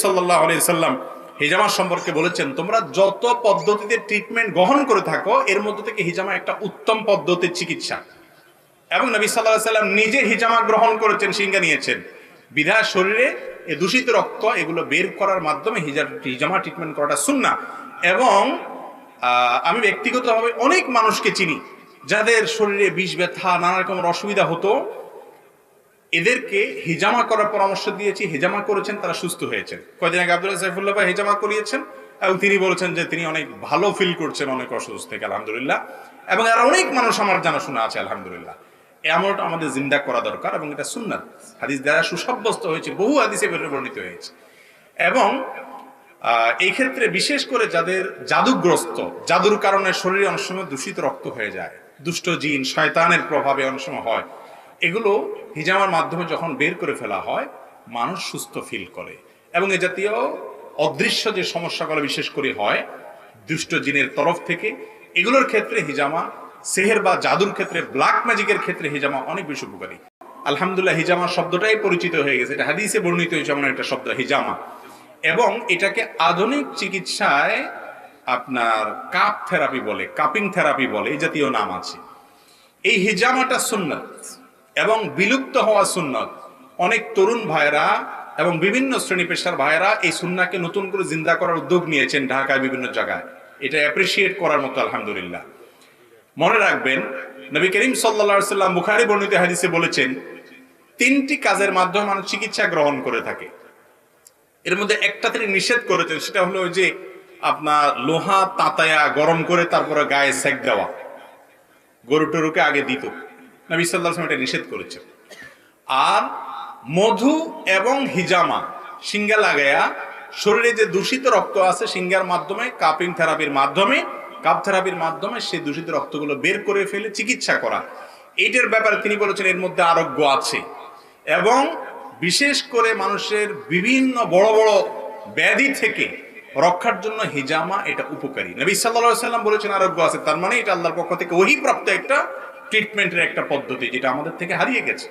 সাল্লাম হিজামা সম্পর্কে বলেছেন তোমরা যত পদ্ধতিতে ট্রিটমেন্ট গ্রহণ করে থাকো এর মধ্য থেকে হিজামা একটা উত্তম পদ্ধতির চিকিৎসা। এবং নবী সাল্লাহ সাল্লাম নিজে হিজামা গ্রহণ করেছেন সিঙ্গা নিয়েছেন। বিধায় শরীরে দূষিত রক্ত এগুলো বের করার মাধ্যমে হিজা- হিজামা ট্রিটমেন্ট করাটা সুন্না এবং আহ, আমি ব্যক্তিগতভাবে অনেক মানুষকে চিনি যাদের শরীরে বিষ ব্যথা নানা রকমের অসুবিধা হতো। এদেরকে হিজামা করার পরামর্শ দিয়েছি, হিজামা করেছেন, তারা সুস্থ হয়েছেন। কয়দিন আগে আব্দুল্লাহ সাইফুল্লাহ ভাই হিজামা করিয়েছেন এবং তিনি বলেছেন যে তিনি অনেক ভালো ফিল করছেন, অনেক অসুস্থ থেকে, আলহামদুলিল্লাহ। এবং আর অনেক মানুষ আমার জানাশোনা আছে, আলহামদুলিল্লাহ। এমনটা আমাদের জিন্দা করা দরকার এবং এটা সুন্নাত। হাদিস দ্বারা সুসাব্যস্ত হয়েছে, বহু হাদিসে বের বর্ণিত হয়েছে। এবং এই ক্ষেত্রে বিশেষ করে যাদের জাদুগ্রস্ত, জাদুর কারণে শরীরে অনেক সময় দূষিত রক্ত হয়ে যায়, দুষ্ট জিন, শয়তানের প্রভাবে অনেক সময় হয়। এগুলো হিজামার মাধ্যমে যখন বের করে ফেলা হয়, মানুষ সুস্থ ফিল করে। এবং এ জাতীয় অদৃশ্য যে সমস্যাগুলো বিশেষ করে হয়, দুষ্ট জিনের তরফ থেকে, এগুলোর ক্ষেত্রে হিজামা সেহের বা জাদুর ক্ষেত্রে ব্ল্যাক ম্যাজিকের ক্ষেত্রে হিজামা অনেক বেশি উপকারী। আলহামদুলিল্লাহ, হিজামা শব্দটাই পরিচিত হয়ে গেছে। এটা হাদিসে বর্ণিত হয়েছে এমন একটা শব্দ, হিজামা। এবং এটাকে আধুনিক চিকিৎসায় আপনার কাপ থেরাপি বলে, কাপিং থেরাপি বলে, এই জাতীয় নাম আছে। এই হিজামাটা সুন্নত। এবং বিলুপ্ত হওয়া সুন্নত। অনেক তরুণ ভাইরা এবং বিভিন্ন শ্রেণি পেশার ভাইরা এই সুন্নাকে নতুন করে জিন্দা করার উদ্যোগ নিয়েছেন ঢাকায় বিভিন্ন জায়গায়। এটা অ্যাপ্রিসিয়েট করার মতো, আলহামদুলিল্লাহ। মনে রাখবেন, নবী করিম সাল্লা সাল্লাম বুখারি বর্ণিত হাদিসে বলেছেন, তিনটি কাজের মাধ্যমে মানুষ চিকিৎসা গ্রহণ করে থাকে। এর মধ্যে একটা তিনি নিষেধ করেছেন, সেটা হলো যে আপনার লোহা তাতায়া গরম করে তারপরে গায়ে সেক দেওয়া। গরু টরুকে আগে দিত। নবী সাল্লাহ এটা নিষেধ করেছেন। আর মধু এবং হিজামা সিঙ্গা লাগায়া শরীরে যে দূষিত রক্ত আছে সিঙ্গার মাধ্যমে, কাপিং থেরাপির মাধ্যমে, কাপ থেরাপির মাধ্যমে সেই দূষিত রক্তগুলো বের করে ফেলে চিকিৎসা করা। এইটার ব্যাপারে তিনি বলেছেন এর মধ্যে আরোগ্য আছে। এবং বিশেষ করে মানুষের বিভিন্ন বড় বড় ব্যাধি থেকে রক্ষার জন্য হিজামা এটা উপকারী। নবী সাল্লাল্লাহু সাল্লাম বলেছেন আরোগ্য আছে, তার মানে এটা আল্লাহর পক্ষ থেকে ওহি প্রাপ্ত একটা ট্রিটমেন্টের একটা পদ্ধতি যেটা আমাদের থেকে হারিয়ে গেছে।